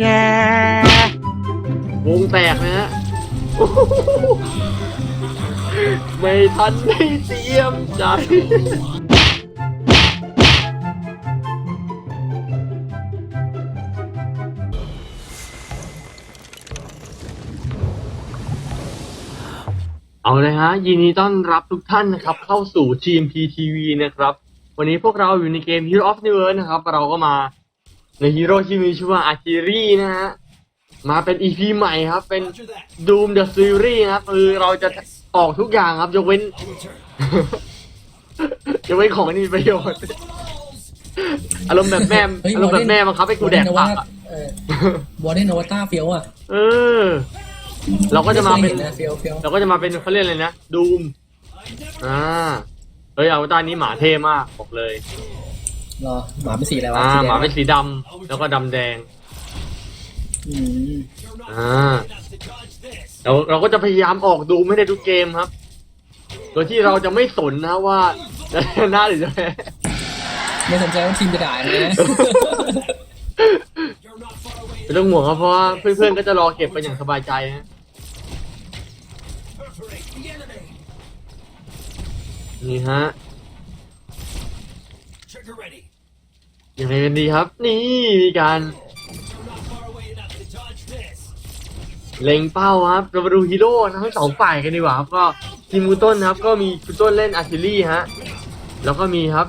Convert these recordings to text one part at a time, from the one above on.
แดวงแตกนะฮะไม่ทันได้เตรียมใจเอาเลยฮะ ยินดีต้อนรับทุกท่านนะครับ เข้าสู่ GMPTV นะครับ วันนี้พวกเราอยู่ในเกม Hero of the World นะครับ เราก็มา ในฮีโร่ที่มีชื่อว่าอากิรีนะฮะ มาเป็น EP ใหม่ครับ เป็น Doom the Series นะครับคือเราจะออกทุกอย่างครับยกเว้นยกเว้นของที่มีประโยชน์ อารมณ์แบบแม่เฮ้ย อารมณ์แบบแม่บังคับให้กูแดกผักอะวอร์เดนโนวาต้าเฟียวอะเออ เราก็จะมาเป็น ไคยห็นะเฟียวเฟียวเราก็จะมาเป็นเขาเรียกอะไรนะ ดูม อ่า เฮ้ยเอาตานี้หมาเท่มากบอกเลย รอหมาเป็นสีอะไรวะอ่าสีแดงหมาเป็นสีดำแล้วก็ดำแดง อืมอ่าเราเราก็จะพยายามออกดูไม่ได้ทุกเกมครับ โดยที่เราจะไม่สนนะว่าจะชนะหรือจะแพ้ไม่สนใจว่าทีมจะด่านะ ไม่ต้องห่วงครับเพราะว่าเพื่อนๆก็จะรอเก็บไปอย่างสบายใจนะนี่ฮะ ยังไงกันดีครับ นี่มีการเล็งเป้าครับเรามาดูฮีโร่ทั้งสองฝ่ายกันดีกว่าครับก็ทีมคุณต้นครับ ก็มีคุณต้นเล่นอาร์ติลี่ฮะแล้วก็มีครับ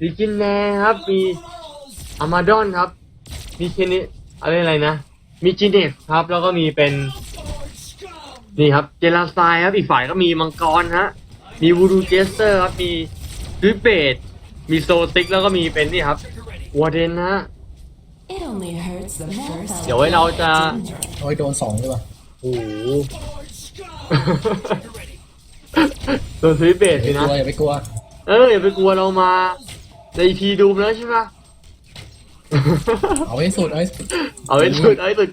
ดิจินแนครับ มีอามาดอนครับ มีเคนิอะไรอะไรนะ มีจีเนสครับ แล้วก็มีเป็นนี่ครับเจลาไซครับอีกฝ่ายก็มีมังกรฮะมีวูดูเจสเตอร์ครับมีริเบต มีโซติกแล้วก็มีเป็นนี่ครับวอร์เดนนะฮะ It only hurts the first. เดี๋ยวไว้เราจะ โอ้ยโดนสองด้วยว่ะโอ้โห โดนริเบตอย่าสิไปกนะ ลัวอย่าไปกลัวเอออย่าไปกลัวเรามา ในทีดูมแล้วใช่ปะเอาให้สุดเอาให้สุดเอาให้สุดเอาให้สุด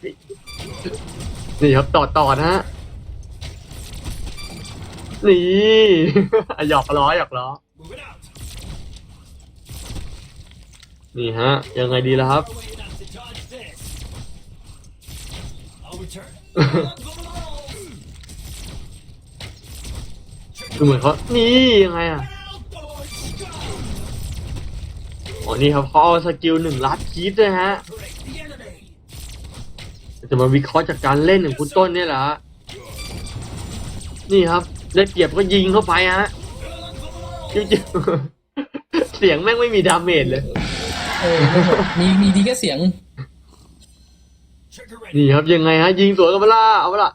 นี่ครับต่อต่อนะฮะ นี่ หยอกล้อหยอกล้อ นี่ฮะ ยังไงดีล่ะครับ คือเหมือนเขานี่ยังไงอะอ๋อนี่ครับเขาเอาสกิลหนึ่งลัดคีดเลยฮะ จะมาวิเคราะห์จากการเล่นของคุณต้นเนี่ยแหละฮะนี่ครับ ได้เปรียบก็ยิงเข้าไปฮะจิ๊บๆเสียงแม่งไม่มีดาเมจเลย เออไม่หมดมีมีดีแค่เสียง นี่ครับยังไงฮะยิงสวนกันมาล่ะเอามาล่ะ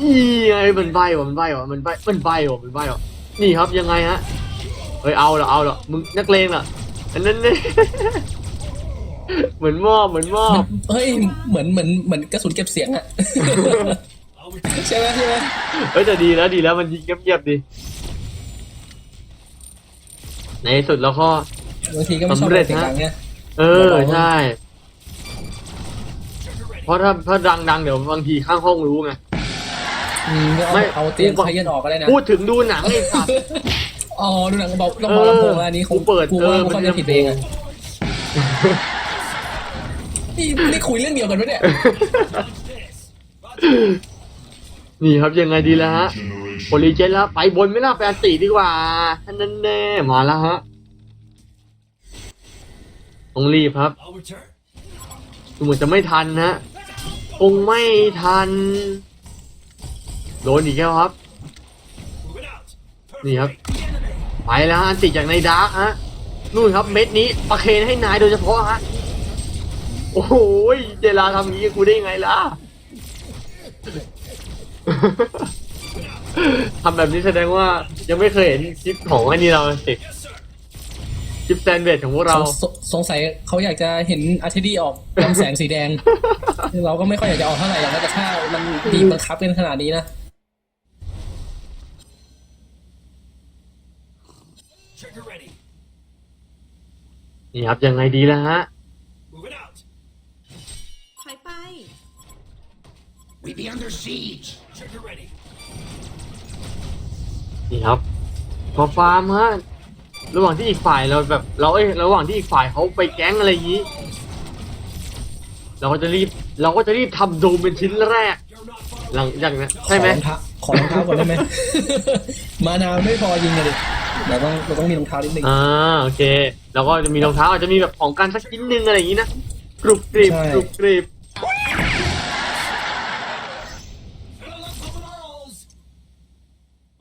นี่ไงมันใบว่ะมันใบว่ะมันใบมันใบว่ะมันใบว่ะนี่ครับยังไงฮะเฮ้ยเอาละเอาละมึงนักเลงล่ะอันนั้นเนี่ยเหมือนมอบเหมือนมอบเฮ้ยเหมือนเหมือนเหมือนกระสุนเก็บเสียงอะใช่ไหมใช่ไหมเฮ้ยแต่ดีแล้วดีแล้วมันยิงเงียบๆดีในที่สุดแล้วก็ บางทีก็ไม่ชอบสำเร็จเสียงฮะดังเนี่ย เออ ใช่ เพราะถ้าถ้าดังๆเดี๋ยวบางทีข้างห้องรู้ไง อืมก็เอาไม่เอาเตียงไทยยันออกก็ได้นะ พูดถึงดูหนังไอ้สัตว์ อ๋อ ดูหนังเบาลำโพงลำโพงอันนี้คงกูเปิดกูเอว่าอกูมันเข้าใจผิดเองอะนี่นี่คุยเรื่องเดียวกันปะเนี่ย นี่ครับยังไงดีแล้วฮะโอริเจนแล้วไปบนไม่น่าไปอันติดีกว่าท่านนั้นแน่มาแล้วฮะ ต้องรีบครับดูเหมือนจะไม่ทันฮะคงไม่ทัน โดนอีกแล้วครับ นี่ครับ ไปแล้วฮะอันติจากในดาร์กฮะนู่นครับเม็ดนี้ประเคนให้นายโดยเฉพาะฮะโอ้โหเจลาทำงนี้กูได้ยังไงล่ะทำแบบนี้แสดงว่ายังไม่เคยเห็นคลิปของอันนี้เราสิ คลิปแซนเวดของพวกเรา สงสงสัยเขาอยากจะเห็นอาร์เทดีออกลำแสงสีแดง เราก็ไม่ค่อยอยากจะออกเท่าไหร่หรอกนะแต่ถ้ามันบีบบังคับเป็นขนาดนี้นะนี่ครับ ยังไงดีแล้วฮะถอยไป We be under siege. นี่ครับพอฟาร์มฮะ ระหว่างที่อีกฝ่ายเราแบบ เราเอ้ยระหว่างที่อีกฝ่ายเขาไปแก๊งอะไรอย่างนี้ เราก็จะรีบ เราก็จะรีบทำโดมเป็นชิ้นแรก หลังจากนั้นใช่ไหม ขอรองเท้าขอรองเท้าก่อนได้ไหม มานาวไม่พอยิงเลยดิเราต้องเราต้องมีรองเท้านิดนึง อ่าโอเค แล้วก็จะมีรองเท้าอาจจะมีแบบของกันสักชิ้นหนึ่งอะไรอย่างนี้นะกรุบกริบใช่ กรุบกริบ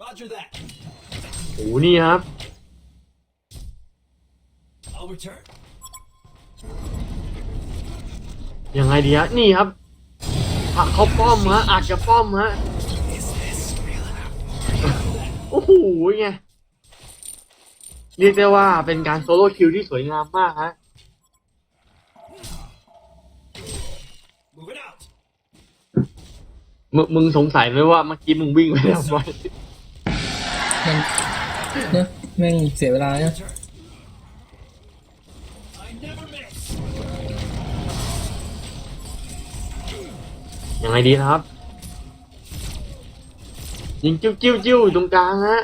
Roger that. โอ้โหนี่ครับ I'll return. ยังไงดีฮะนี่ครับผักเขาป้อมฮะอาจจะป้อมฮะโอ้โหไงเรียกได้ว่าเป็นการโซโล่คิวที่สวยงามมากฮะ Moving out. มึงมึงสงสัยไหมว่าเมื่อกี้มึงวิ่งไปทำไมมันเนอะแม่งเสียเวลาเนี่ย ยังไงดีนะครับ ยิงจิ้วจิ้วจิ้วอยู่ตรงกลางฮะ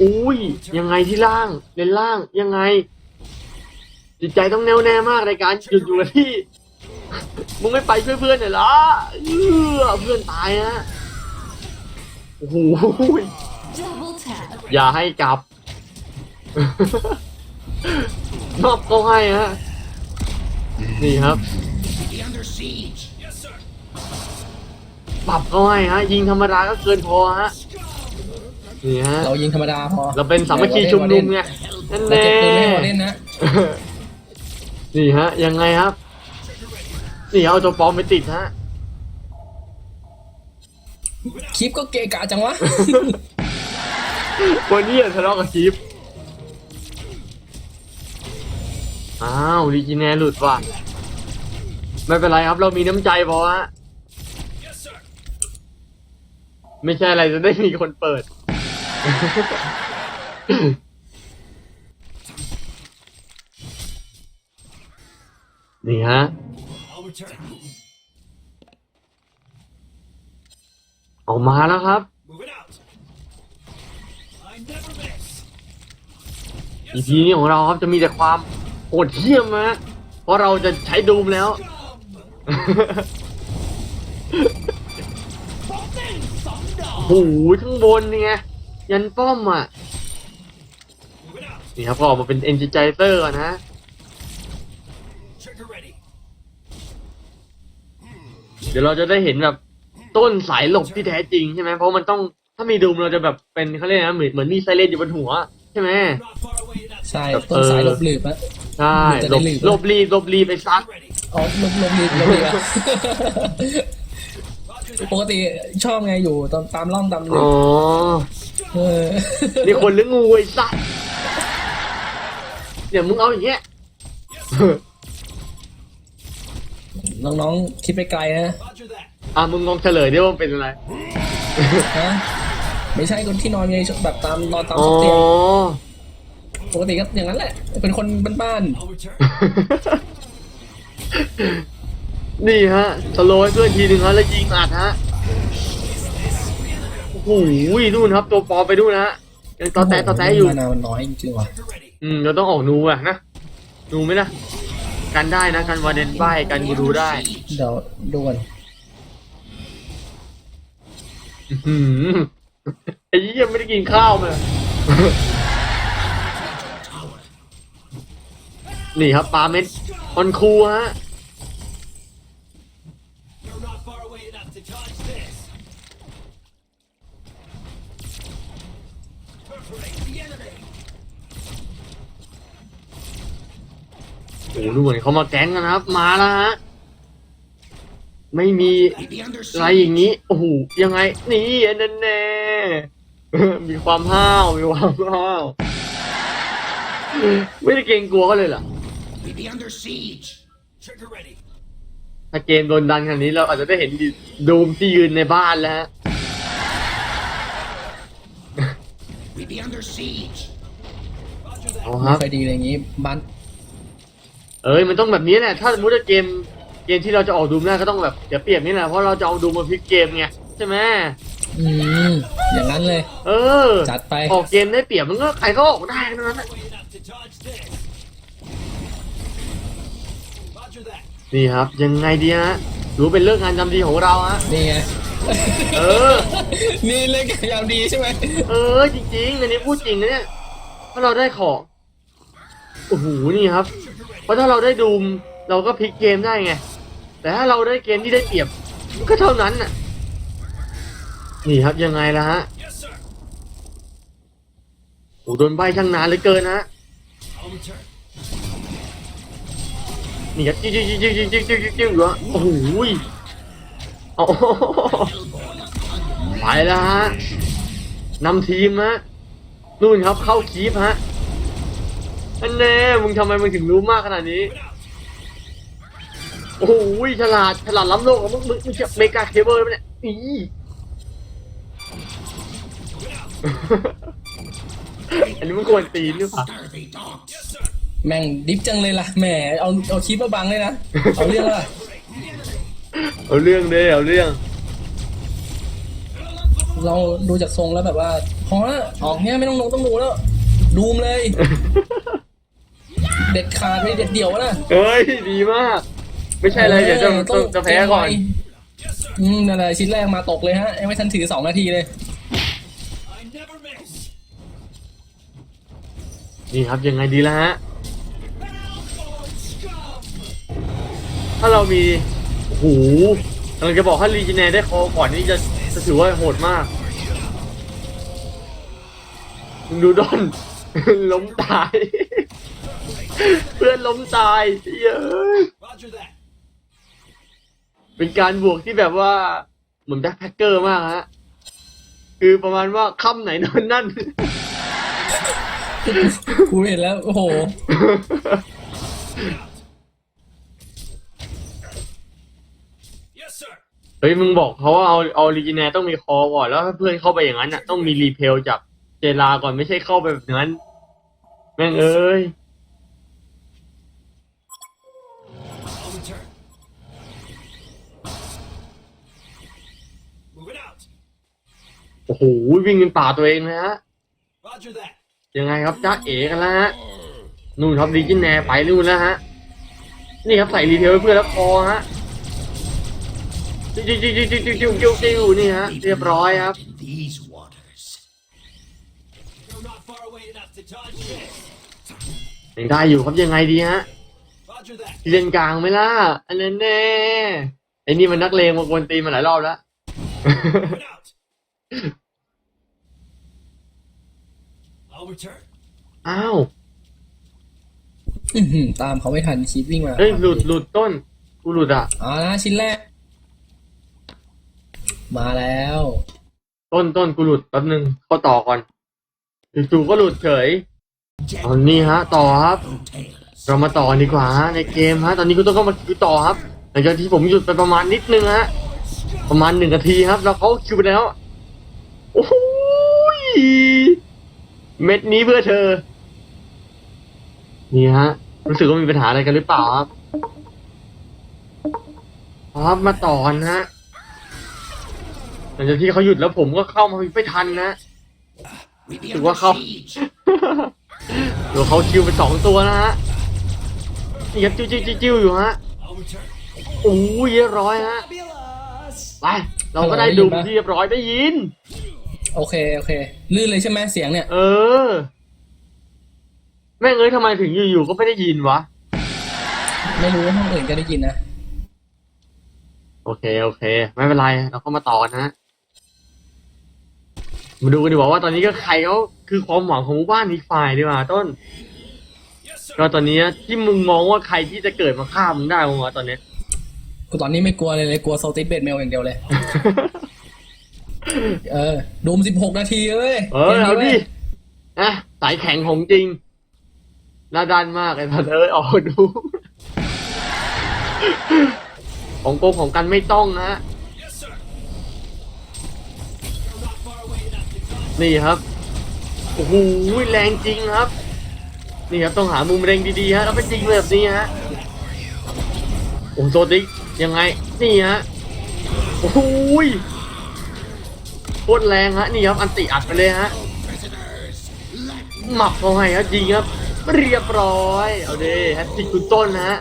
อุ้ยยังไงที่ล่างเลนล่างยังไง จิตใจต้องแน่วแน่มากในการหยุดอยู่กับที่มึงไม่ไปช่วยเพื่อนเหรอเหรอเออเพื่อนตายฮะโอ้โห Double tap. อย่าให้กลับนอบก็ให้ฮะ นี่ครับ Be under siege. Yes, sir. ปรับเขาให้ฮะ ยิงธรรมดาก็เกินพอฮะนี่ฮะเรายิงธรรมดาพอเราเป็นสามัคคีชุมนุมไงนั่นเราแน่เก็บปืนไม่ให้วอร์เล่นนะนี่ฮะ ยังไงครับนี่เอาตัวปลอมไปติดฮะคลิปก็เกะกะจังวะวันนี้ทะเลาะกับชิป อ้าวลีจิแนหลุดว่ะไม่เป็นไรครับเรามีน้ำใจพอฮะ Yes, sir. ไม่ใช่อะไรจะได้มีคนเปิด นี่ฮะ I'll return. ออกมาแล้วครับ Moving out. I never miss. EP นี้ของเราครับจะมีแต่ความ โหดเหี้ยมนะเพราะเราจะใช้ดูมแล้ว โอ้โหข้างบนนี่ไงยันป้อมอะ Moving out. นี่ครับก็ออกมาเป็น e n น g i เตอร์ก่อนนะ Trigger ready. เดี๋ยวเราจะได้เห็นแบบต้นสายหลบที่แท้จริงใช่ไหมเพราะมันต้องถ้ามีดูมเราจะแบบเป็นเขาเรียกนะเหมือนเหมือนมีไซเรนอยู่บนหัว ใช่ไหม Not far away. That's ใช่ต้นสายหลบหลืบอะ ใช่จะหลได้บหลีกหลบรีบหลบรีบไปซัด ready. อ๋อหลบหลบหลืบหลบหลืบอะ ปกติชอบไงอยู่ตามตามร่องตามหลือ๋บอเออนี่คนหรืองูไอ้สัสเดี๋ยวมึงเอาอย่างเงี้ย น้องๆคิดไปไกลนะ Roger that. อะมึงลองเฉลยดิว่ามันเป็นอะไร ฮะไม่ใช่คนที่นอนไงแบบตามนอนตามอ๋อซอกเตียง ปกติก็อย่างนั้นแหละ เป็นคนบ้าน I'll return. นี่ฮะสโลว์ให้เพื่อนทีหนึ่งฮะแล้วยิงอัดฮะโอ้โหนู่นครับ ตัวปลอมไปนู่นนะฮะยังๆต่อแตะต่อแตะอยู่มานาวมันน้อยจริงๆว่ะ Trigger ready. อืมเราต้องออกนูอะนะนูไหมล่ะกันได้นะกันวาเดนใบกันกูดูได้ เดี๋ยวดูก่อนอื้อหือไอ้ยี่ยังไม่ได้กินข้าวมา นี่ครับปาเม็ดออนคูฮะโอ้โหดูเหมือนเขามาแก๊งกันนะครับ มาแล้วฮะ ไม่มีอะไรอย่างนี้ โอ้โห ยังไง นี่อันนั่นแน่มีความห้าว มีความห้าว ไม่ได้เกรงกลัวเขาเลยเหรอ be under siege. Trigger ready. ถ้าเกมโดนดันขนาดนี้เราอาจจะได้เห็นดูมที่ยืนในบ้านแล้วฮะ We be under siege. Roger that. เอาคไม่รับ ค่อยดีอะไรอย่างงี้บ้านเอ้ยมันต้องแบบนี้แหละถ้าสมมติว่าเกมเกมที่เราจะออกดูมได้ก็ต้องแบบเดี๋ยวเปรียบนี่แหละเพราะเราจะเอาดูมมาพลิกเกมไงใช่ไหมอืมอย่างนั้นเลย เออจัดไป ออกเกมได้เปรียบมันก็ใครก็ออกได้ทั้งนั้นนะ นี่ครับ ยังไงดีฮะถือว่าเป็นเรื่องงานจำดีของเราฮะ นี่ไงเออ นี่เล่นยามดีใช่ไหมเออ จริงๆอันนี้พูดจริงนะเนี่ยถ้าเราได้ของโอ้โหนี่ครับ เพราะถ้าเราได้ดูมเราก็พลิกเกมได้ไง แต่ถ้าเราได้เกมที่ได้เปรียบ ก็เท่านั้นน่ะ นี่ครับยังไงล่ะฮะ Yes, sir. โอ้โหโดนใบช่างนานเหลือเกินนะ I'll return. นี่ครับจิ้วจิ้วจิ้วจิ้วจิ้วจิ้วจิ้วจิ้วอยู่ฮะโอ้โหยเอาไปแล้วฮะนำทีมฮะนู่นครับเข้าคีฟฮะอันแน่มึงทำไมมึงถึงรู้มากขนาดนี้โอ้โหยฉลาดฉลาดล้ำโลกของมึงมึงมึงจะเมกาเคเบิลไหมเนี่ยอีอันนี้มึงควรตีนหรือเปล่า แม่งดิฟจังเลยล่ะแหมเอาเอาคลิปมาบังเลยนะเอาเรื่องละเอาเรื่องเลยเอาเรื่อง เราดูจากทรงแล้วแบบว่าพอแล้วออกเนี้ยไม่ต้องลงต้องดูแล้วดูมเลย เด็ดขาดเลยเด็ดเดี่ยวนะเฮ้ยดีมาก ไม่ใช่เลยเดี๋ยวจะจะจะแพ้ก่อน อืมนั่นแหละชิ้นแรกมาตกเลยฮะยังไม่ทันถือสองนาทีเลย I never miss. นี่ครับยังไงดีละฮะ ถ้าเรามีโอ้โหกำลังจะบอกถ้ารีจิเนได้คอก่อนนี่จะจะถือว่าโหดมากมึงดูดอนล้มตาย เพื่อนล้มตายเย้ย Roger that. เป็นการบวกที่แบบว่า เหมือนแบ็คแพคเกอร์มากฮะ คือประมาณว่าค่ำไหนนอนนั่นกูเห็นแล้ว โอ้โห Yes, sir. เฮ้ยมึงบอกเขาว่าเอาเอาออริจินต้องมีคอก่อนแล้วถ้าเพื่อนเข้าไปอย่างนั้นอะ ต้องมีรีเพลจากเจลาก่อนไม่ใช่เข้าไปแบบนั้น แม่งเอ้ย I'll return. Moving out. โอ้โหวิ่งเป็นป่าตัวเองนะฮะ Roger that. ยังไงครับจ้าเอ๋กันแล้วฮะนู่นครับดีจินแนไปนู่นแล้วฮะ นี่ครับใส่รีเพลให้เพื่อนแล้วคอฮะ จิ้วจิ้วจิ้วจิ้วจิ้วจิ้วจิ้วจิ้วนี่ฮะเรียบร้อยครับ these waters. You're not far away enough to dodge this. ยังได้อยู่ครับยังไงดีฮะ Roger that. เล่นกลางไหมล่ะ อันนั้นแน่ไอ้นี่มันนักเลงมากวนตีนมาหลายรอบแล้ว Moving out. I'll return. อ้าวอื้อหือตามเขาไม่ทันคลิปวิ่งมาเฮ้ยหลุดหลุดต้นกูหลุดอะ เอาละชิ้นแรก มาแล้ว ต้นต้นกูหลุดแป๊บนึงเข้าต่อก่อนจู่ๆก็หลุดเฉยตอนนี้ฮะ ต่อครับ เรามาต่อดีกว่าฮะในเกมฮะ ตอนนี้คุณต้องเข้ามาคิวต่อครับหลังจากที่ผมหยุดไปประมาณนิดนึงฮะ ประมาณหนึ่งนาทีครับ แล้วเขาคิวไปแล้วโอ้โหยเม็ดนี้เพื่อเธอ นี่ฮะ รู้สึกว่ามีปัญหาอะไรกันหรือเปล่าครับ ครับมาต่อกันฮะ หลังจากที่เขาหยุดแล้วผมก็เข้ามาไม่ทันนะ We be ถือ under ว่าเขา siege. เดี๋ยวเขาคิวไปสองตัวนะฮะนี่ครับจิ้วจิ้วจิ้วจิ้วอยู่ฮะ I'll return. โอ้ยเรียบร้อยฮะไปเราก็ได้ดูที่เรียบร้อยได้ยิน โอเคโอเคลื่นเลยใช่ไหมเสียงเนี่ย เออ แม่งเอ้ยทำไมถึงอยู่ๆก็ไม่ได้ยินวะ ไม่รู้ว่าห้องอื่นจะได้ยินนะ โอเคโอเค ไม่เป็นไรเราก็มาต่อกันนะ มาดูกันดีกว่าว่าตอนนี้ก็ใครเขาคือความหวังของหมู่บ้านอีกฝ่ายดีกว่าต้น Yes, sir. ก็ตอนนี้ที่มึงมองว่าใครที่จะเกิดมาฆ่ามึงได้มึงวะตอนเนี้ยกูตอนนี้ไม่กลัวเลยเลยกลัวโซติสเบดเมลอย่างเดียวเลย เออดูมสิบหกนาทีเว้ยเออเอาดิว้ยนะสายแข็งของจริงหน้าด้านมากไอ้พันเอ้ยออกมาดู ของโกงของกันไม่ต้องนะ Yes, sir. You're not far away enough to dodge นี่ครับ โอ้โหแรงจริงครับ นี่ครับต้องหามุมเร่งดีๆฮะแล้วเป็จริงแบบนี้ฮะ โอ้โหโซติกยังไง นี่ฮะ โอ้โหโคตรแรงฮะ นี่ครับ อันติอัดไปเลยฮะ หมับเขาให้ครับจริงครับ เรียบร้อย เอาดิแฮตติกคุณต้นนะฮะ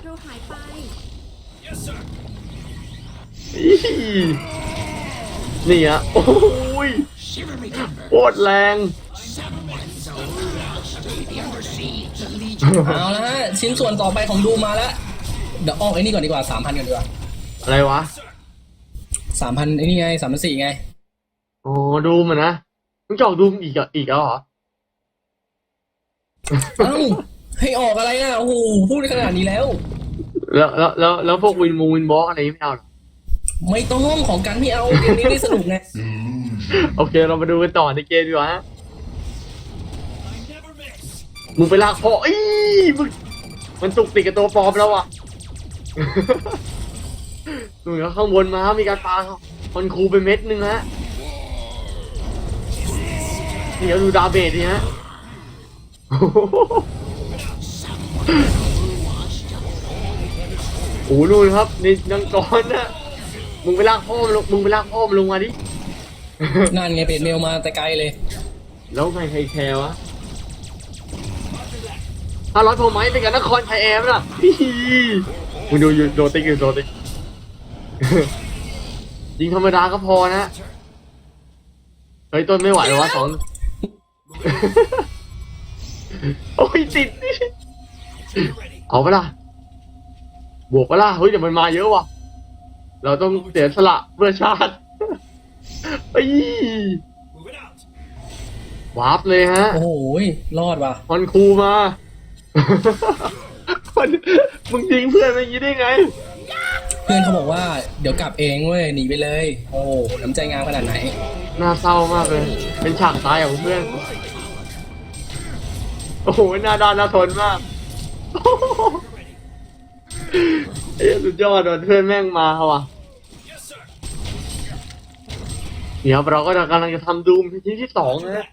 นี่อะโอ้ โคตรแรง Someone so lost to the undersea. The legion เอาละฮะชิ้นส่วนต่อไปของดูมาแล้ว เดี๋ยวออกไอ้นี่ก่อนดีกว่าสามพันก่อนดีกว่าอะไรวะ สามพันไอ้นี่ไงสามพันสี่ไงอ๋อดูมันนะมึงจะออกดูมอีกเหรออีกแล้วเหรอ เอ้าให้ออกอะไรนะโอ้โหพูดขนาดนี้แล้ว แล้วแล้วแล้วแล้วพวกวินมูวินบล็อกอะไรไม่เอาเหรอไม่ต้องของกันไม่เอาเกมนี้ได้สนุกไง โอเคเรามาดูกันต่อในเกมดีกว่าฮะมึงไปลากคออีมึงมันตุกติดกับตัวปลอมแล้วอะมึงก็ข้างบนมามีการปาคอนคูไปเม็ดนึงฮะเดี๋ยวดูดาเบจดิฮะโอ้โหนู่นครับในี่นังกรนะมึงไปลากพ่อมึงมึงไปลากพ่อมันลงมาดิ นั่นไงเป็นเมลมาแต่ไกลเลย แล้วไงใครแคร์วะห้าร้อยพอไหมเป็นกับนครไทยแอมน่ะฮิฮิมึงดูอยู่โดติ๊กอยู่โดติ๊กยิงธรรมดาก็พอนะ เฮ้ยต้นไม่ไหวแล้ววะสองโอ้ยติด Ready. เอาปะล่ะ บวกปะล่ะ เฮ้ยเดี๋ยวมันมาเยอะว่ะ เราต้องเสียสละเพื่อชาติ เฮ้ย Move it out. วาร์ปเลยฮะ โอ้โหรอดว่ะฮอนคูมามันมึงทิ้งเพื่อนไปอย่างนี้ได้ไง เพื่อนเขาบอกว่าเดี๋ยวกลับเองเว้ยหนีไปเลย โอ้โหน้ำใจงามขนาดไหน น่าเศร้ามากเลย เป็นฉากตายของเพื่อน โอ้โหหน้าด้านน่าทนมากเอ้ยสุดยอดว่ะเพื่อนแม่งมาว่ะ เดี๋ยวเราก็จะกำลังจะทำดูมชิ้นที่สองนะ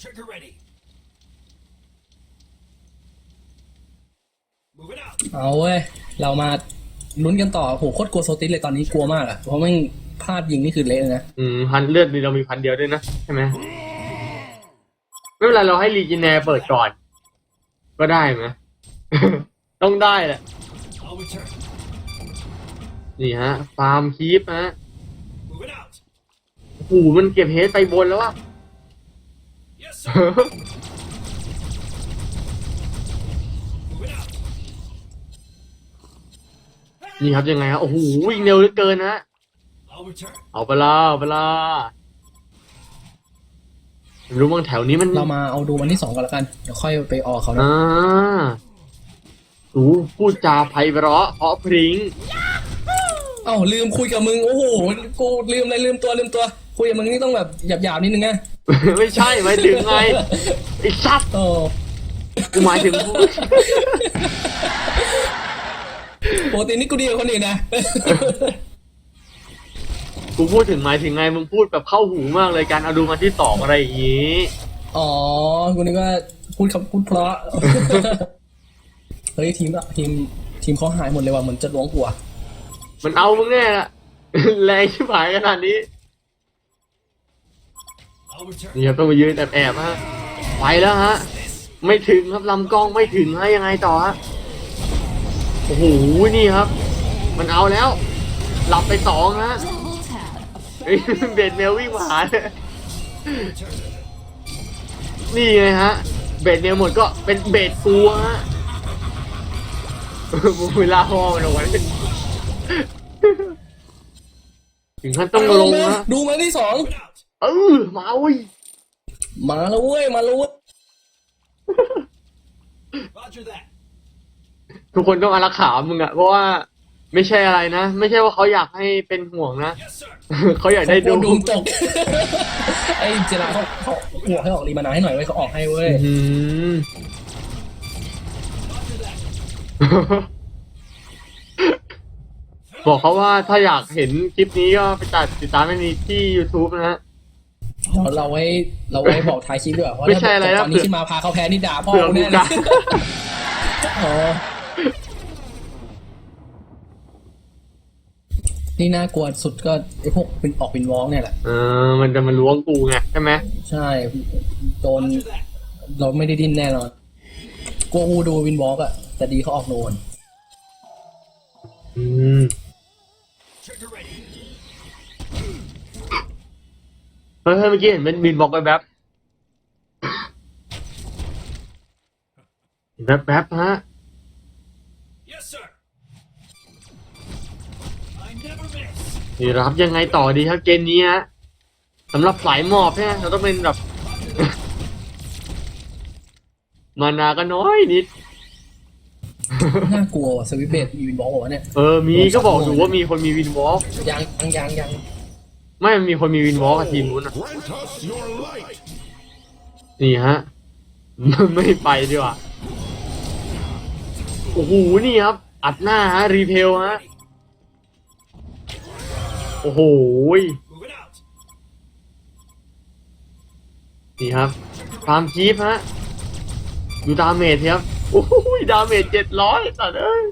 Trigger ready. Move it out. เอาเว้ย เรามาลุ้นกันต่อโหโคตรกลัวโซติสเลยตอนนี้กลัวมากอะเพราะแม่งพลาดยิงนี่คือเละเลยนะ อืมพันเลือดนี่เรามีพันเดียวด้วยนะ ใช่ไหมไม่เป็นไรเราให้ลีจินแนร์เปิดก่อน ก็ได้ไหม ต้องได้แหละ I'll return. นี่ฮะ ฟาร์มคีปฮะ Move it out. โอ้โหมันเก็บเฮดไปบนแล้วอะ Yes, sir. Move it out. นี่ครับยังไงครับโอ้โหวิ่งเร็วเหลือเกินนะ I'll return. เอาไปละเอาไปละไม่รู้บางแถวนี้มันเรามาเอาดูวันที่สองก่อนละกัน เดี๋ยวค่อยไปออกเขานะอ่าโอ้โหพูดจาไพเราะเพราะพริ้ง เอ้าลืมคุยกับมึงโอ้โหกูลืมเลยลืมตัวลืมตัว คุยกับมึงนี่ต้องแบบหยาบๆนิดนึงไงไม่ใช่หมายถึงไงไอ้ซับโอ้กูหมายถึงพูดปกตินี่กูดีกว่าคนอื่นนะกูพูดถึงหมายถึงไงมึงพูดแบบเข้าหูมากเลยการเอาดูมาที่สองอะไรอย่างงี้อ๋อกูนึกว่าพูดคำพูดเพราะเฮ้ยทีมอะทีมทีมเขาหายหมดเลยว่ะเหมือนจะล้วงหัว มันเอามึงแน่ละแรงชิบหายขนาดนี้นี่ครับต้องมายืนแอบแอบฮะไปแล้วฮะ ไม่ถึงครับลำกล้องไม่ถึงฮะยังไงต่อฮะโอ้โหนี่ครับ มันเอาแล้ว หลับไปสองฮะเบดเมลวิ่งมาหานี่ไงฮะ เบดเมลหมดก็เป็นเบดฟูฮะมูเวลาพอมันเอาไว้ ถึงขั้นต้องลงฮะดูมาที่สอง Move it out. เออมาเว้ยมาแล้วเว้ยมาแล้วเว้ย Roger that. ทุกคนต้องอารักขามึงอะเพราะว่าไม่ใช่อะไรนะ ไม่ใช่ว่าเขาอยากให้เป็นห่วงนะ Yes, sir. เขาอยากได้โดดูนดูมตกไอ้เจราเขาเขาหัวให้ออกรีมานาให้หน่อยเว้ยเขาออกให้เว้ยอืม บอกเขาว่าถ้าอยากเห็นคลิปนี้ก็ไปตัดติดตามไม่มีที่ YouTube นะฮะเดี๋ยวเราไว้เราไว้บอกท้ายคลิปด้วยเพราะไม่ใช่อะไรนะ ตอนนี้ที่มาพาเขาแพ้นี่ด่าพ่อเผื่อกูกูแน่เลกะยอ๋อนี่น่ากลัวสุดก็ไอ้พวกเป็นออกเป็นวองเนี่ยแหละ เออมันจะมาล้วงกูไงใช่ไหมใช่โดน Roger that. เราไม่ได้ดิ้นแน่นอนกลัวกูดูวินวอล์กอะแต่ดีเขาออกโนนอืม เฮ้ยเฮ้ยเมื่อกี้เห็นเป็นบินบอกไปแบบแป๊บแป๊บฮะ Yes, sir. I never miss. นี่รับยังไงต่อดีครับเกมนี้ฮะสำหรับสายหมอบเนี่ยเราต้องเป็นแบบ มานาก็น้อยนิด น่ากลัวว่ะสวิตช์เบดมีวินบอลบอกว่าเนี่ย เออ มีก็บอกอยู่ว่ามีคนมีวินวอล์กยังยังยังยัง ไม่มันมีคนมีวินวอล์กกับทีมนู้นอะนี่ฮะไม่ไปดีกว่าโอ้โหนี่ครับ อัดหน้าฮะ รีเพลฮะ โอ้โหนี่ครับ ตามคีฟฮะ ดูดาเมจครับ โอ้โหดาเมจเจ็ดร้อยตัดเอ้ย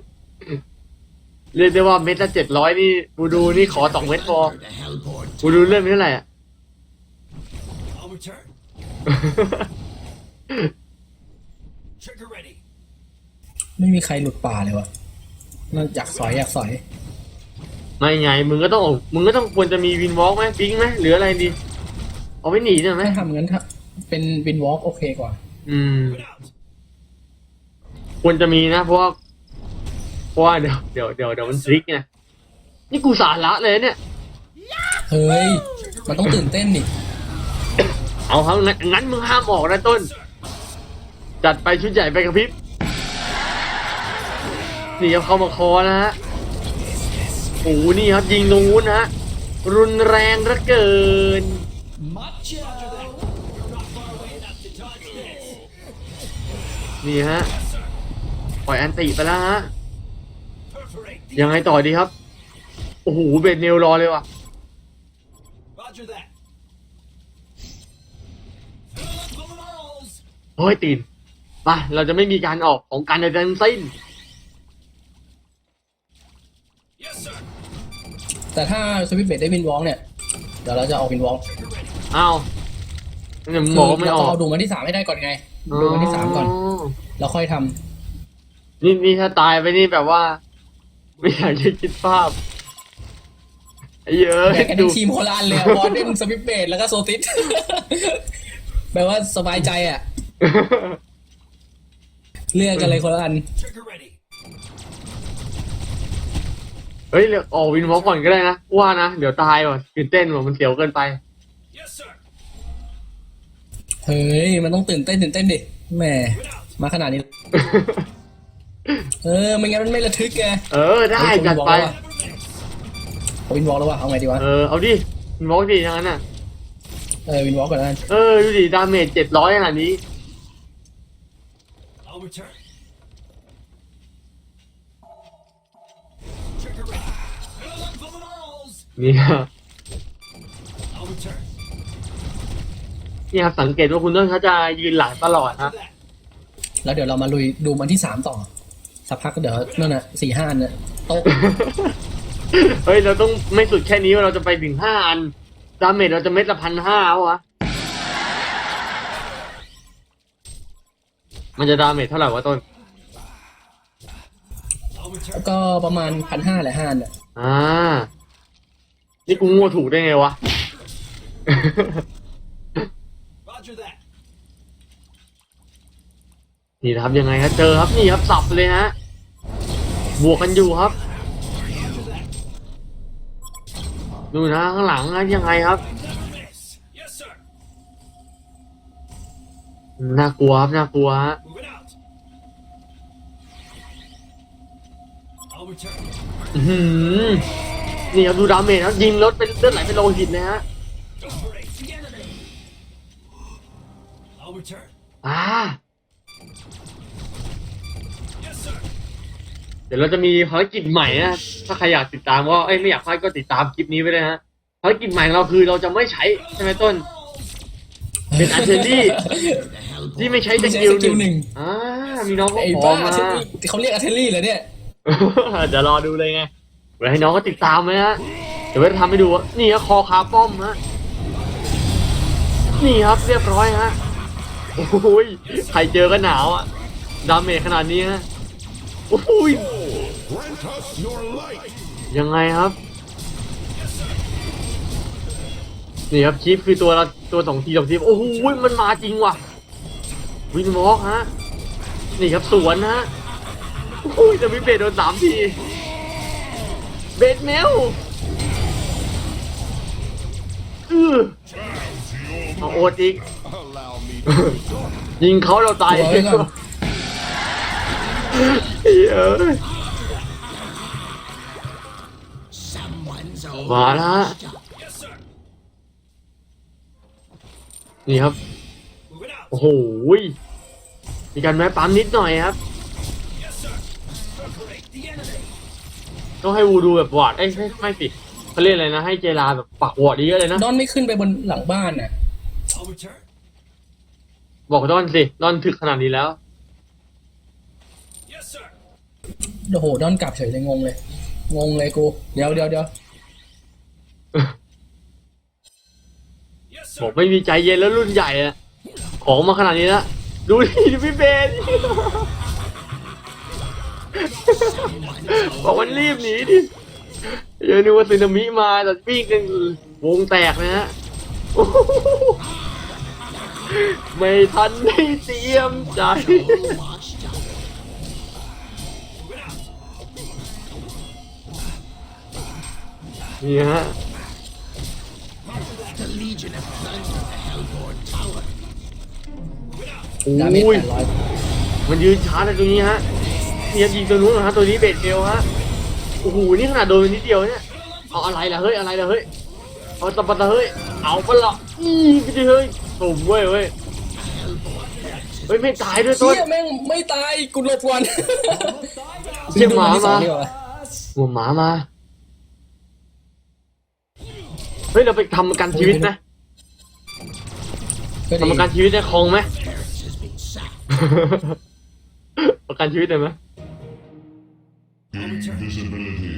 เรียกได้ว่าเม็ดละเจ็ดร้อยนี่บูดูนี่ขอสองเม็ดพอ The hellboard บูดูเริ่มเท่าไหร่อะ I'll return. Trigger ready. ไม่มีใครหลุดป่าเลยวะมันอยากสอยอยากสอย ไม่ไงมึงก็ต้องออกมึงก็ต้องควรจะมีวินวอล์กไหมปิ๊งไหมหรืออะไรดี เอาไว้หนีได้ไหมถ้าทำงั้นถ้าเป็นวินวอล์กโอเคกว่า อืม Move it out. ควรจะมีนะ เพราะว่า เพราะว่าเดี๋ยวเดี๋ยวเดี๋ยวเดี๋ยวมันทริกไงนี่กูสาระเลยเนี่ย เฮ้ย มันต้องตื่นเต้นนี่เอาครับงั้นงั้นมึงห้ามออกนะต้น จัดไปชุดใหญ่ไปกับพริบนี่ครับเข้ามาคอนะฮะโอ้โหนี่ครับยิงตรงนู้นนะฮะรุนแรงเหลือเกิน Macho. Not far away enough to dodge this. นี่ฮะ ปล่อยแอนติไปแล้วฮะ Perforate. the- ยังไงต่อดีครับ โอ้โห เบดเนลรอเลยว่ะ Roger that. Fill up the walls. เฮ้ยตีนไปเราจะไม่มีการออกของการใดๆทั้งสิ้น Yes, sir. แต่ถ้าสวิตช์เบดได้วินวอล์กเนี่ย เดี๋ยวเราจะออกวินวอล์กอ้าวเนี่ยมึงคืบอกอว่าไม่เราอต้องอก เอาดูมันที่สามให้ได้ก่อนไง ดูมันที่สามก่อน แล้วค่อยทำนี่นี่ถ้าตายไปนี่แบบว่า ไม่อยากจะคิดภาพไอ้เยอะแบ่งกันดูทั้งทีมโคราชเลยอะวอร์เดนสวิตช์เบดแล้วก็โซติส แปลว่าสบายใจอะ เลือกกันเลยคนละอัน Trigger ready. เฮ้ยเดี๋ยวออกวินวอลก่อนก็ได้นะว่านะ เดี๋ยวตายว่ะตื่นเต้นว่ะมันเสียวเกินไป Yes, sir. เฮ้ย มันต้องตื่นเต้นตื่นเต้นดิแหม Move it out. มาขนาดนี้ เออไม่งั้นมันไม่ระทึกไงเออได้จัดไป Never miss. เอาวินวอล์กแล้ววะเอาไงดีวะเออเอาดิวินวอลดิทั้งนั้นน่ะเออวินวอล์กก่อนแล้วกันเออดูดิดาเมจเจ็ดร้อยขนาดนี้ I'll return. Trigger ready. Fill up the walls. เนี่ย I'll return. นี่ครับสังเกตว่าคุณต้นเขาจะยืนหลังตลอด Roger นะ that. แล้วเดี๋ยวเรามาลุยดูมันที่สามต่อ สักพักก็เดี๋ยวนั่นน่ะสี่ห้าอันน่ะโต๊ะเฮ้ย เราต้องไม่สุดแค่นี้ว่าเราจะไปถึงห้าอัน ดาเมจเราจะเม็ดละพันห้าวะ มันจะดาเมจเท่าไหร่วะต้น I'll แล้ return. วก็ประมาณพันห้าแหละห้าอันน่ะอ่า นี่กูงัวถูกได้ไงวะ Roger that. นี่นะครับยังไงครับเจอครับนี่ครับสับเลยฮะบวกกันอยู่ครับ Roger that. ดูนะข้างหลังนะยังไงครับ Never miss. Yes, sir. น่ากลัวครับน่ากลัวฮะ Move it out. I'll return. อื้อหือนี่ครับดูดาเมจครับยิงรถเป็นเลือดไหลเป็นโลหิตนะฮะ Perforate the enemy. I'll return. อ่า ดี๋ยวเราจะมีภารกิจใหม่นะ ถ้าใครอยากติดตามก็เอ้ยไม่อยากพลาดก็ติดตามคลิปนี้ไว้เลยฮะ ภารกิจใหม่ของเราคือเราจะไม่ใช้ใช่ไหมต้น เป็นอาร์เจนดี้ The hellboard ที่ไม่ใช้สไม่ใช่กิลสกิลหหนึ่นึ่งงอ่ามีน้องก็ไอ้ขอบ้ามาเทลลี่เขาเรียกอาร์เทลลี่เหรอเนี่ย เดี๋ยวรอดูเลยไงเดี๋ยวให้น้องก็ติดตามไหมฮะ เดี๋ยวจะทำให้ดูว่านี่ฮะคอคาป้อมฮะ นี่ครับเรียบร้อยฮะ โอ้ยใครเจอก็หนาวอะ ดาเมจขนาดนี้ฮะ โอ้ย ยังไงครับ นี่ครับชิปคือตัวละตัวสองทีสองทีโอ้โหมันมาจริงว่ะ วินวอล์กฮะ นี่ครับสวนฮะโอ้ยจะมีเบสโดนสามที เบสแมวอือเอาโอดอีก Allow me ยิงเขาเราตายตัวไว้ก่อนเฮ้ย เอ้ย Someone's มาแล้วฮะ Yes, sir. นี่ครับ Moving out. โอ้โหยมีการแม้ปั๊มนิดหน่อยครับ Yes, sir. Perforate the enemy. ต้องให้วูดูแบบวอร์ดเอ้ยไม่ไม่สิเขาเรียกอะไรนะ ให้เจลาแบบปักวอร์ดเยอะเลยนะดอนไม่ขึ้นไปบนหลังบ้านน่ะ I'll return. บอกดอนสิดอนถึกขนาดนี้แล้ว Yes, sir. โอ้โหดอนกลับเฉยเลยงงเลย งงเลยกู เดี๋ยวเดี๋ยวเดี๋ยว Yes, บอกไม่มีใจเย็นแล้วรุ่นใหญ่อะของมาขนาดนี้แล้วดูดิพี่เบนบอกมันรีบหนีดิเดี๋ยวนึกว่าสึนามิมาแต่วิ่งกันวงแตกนะฮะไม่ทันได้เตรียมใจนี่ฮะ โอ้ดาเมจยแปดร้อยมันยืนช้าเลยตรงนี้ฮะเนี่ยยิงตัวนู้นนะฮะตัวนี้เบสเอลฮะโอ้โหนี่ขนาดโดนไปนิดเดียวเนี่ยเอาอะไรล่ะเฮ้ยอะไรล่ะเฮ้ยเอาตะปัตะเฮ้ยเอาปะละอีไปดิเฮ้ยตุ่มเว้ยเว้ยเฮ้ยไม่ตายด้วยต้น เชี่ยแม่งไม่ตายกูหลบก่อนเชี่ยหมาที่สอมางดีกว่าหัวหมามา เฮ้ยเราไปทำประกันชีวิตนะ ก็ดีทำประกันชีวิตได้คลองไหม Paris has been sacked. ประกันชีวิตได้ไหม invisibility.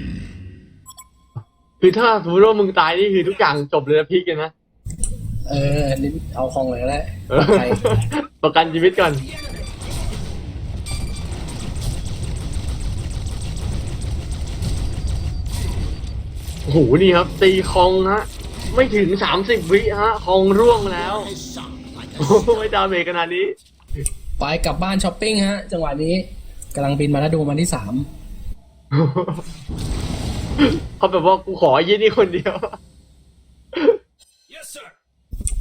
คือถ้าสมมติว่ามึงตายนี่คือทุกอย่างจบเลยนะพีกเลยนะเออนี่เอาคลองเลยก็ได้เออไปประกันชีวิตก่อน โอ้โหนี่ครับ ตีคองฮะ ไม่ถึงสามสิบวิฮะ คองร่วงแล้ว Has sunk like โอ้ a โหไม่ดาเมจขนาดนี้ ไปกลับบ้านช้อปปิ้งฮะ จังหวะนี้กำลังบินมาแล้วดูมันที่สามเขาแบบว่ากูขอไอ้ยี่นี่คนเดียว Yes, sir.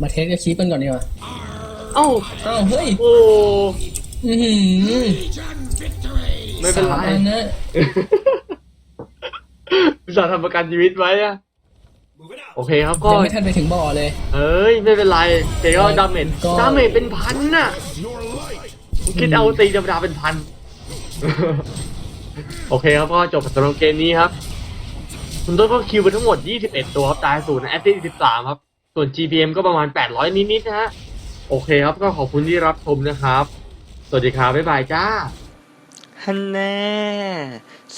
มาเทสกับคีปกันก่อนดีกว่าเอ้าอ้าวเฮ้ยโอ้อือหือ Legion victory. ไม่เป็นไรสามอันนะ อุตส่าห์ทำประกันชีวิตไว้อะ Moving out. โอเคครับก็ยังไม่ทันไปถึงบ่อเลยเอ้ย ไม่เป็นไรแต่ก็ดาเมจก็ดาเมจเป็นพันน่ะ Your light. คิดเอาตีธรรมดาเป็นพัน โอเคครับก็จบสำหรับเกมนี้ครับ คุณต้นก็คิวไปทั้งหมด 21 ตัวครับ ตายศูนย์แอตตี้13 ครับ ส่วน GPM ก็ประมาณ 800 นิดๆนะฮะ โอเคครับก็ขอบคุณที่รับชมนะครับ สวัสดีครับ บ๊ายบายจ้าฮันแน่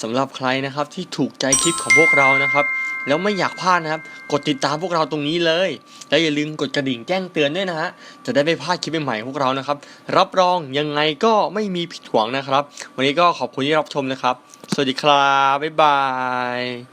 สำหรับใครนะครับที่ถูกใจคลิปของพวกเรานะครับ แล้วไม่อยากพลาดนะครับ กดติดตามพวกเราตรงนี้เลย และอย่าลืมกดกระดิ่งแจ้งเตือนด้วยนะฮะ จะได้ไม่พลาดคลิปใหม่ๆของพวกเรานะครับ รับรองยังไงก็ไม่มีผิดหวังนะครับ วันนี้ก็ขอบคุณที่รับชมนะครับ สวัสดีครับ บ๊ายบาย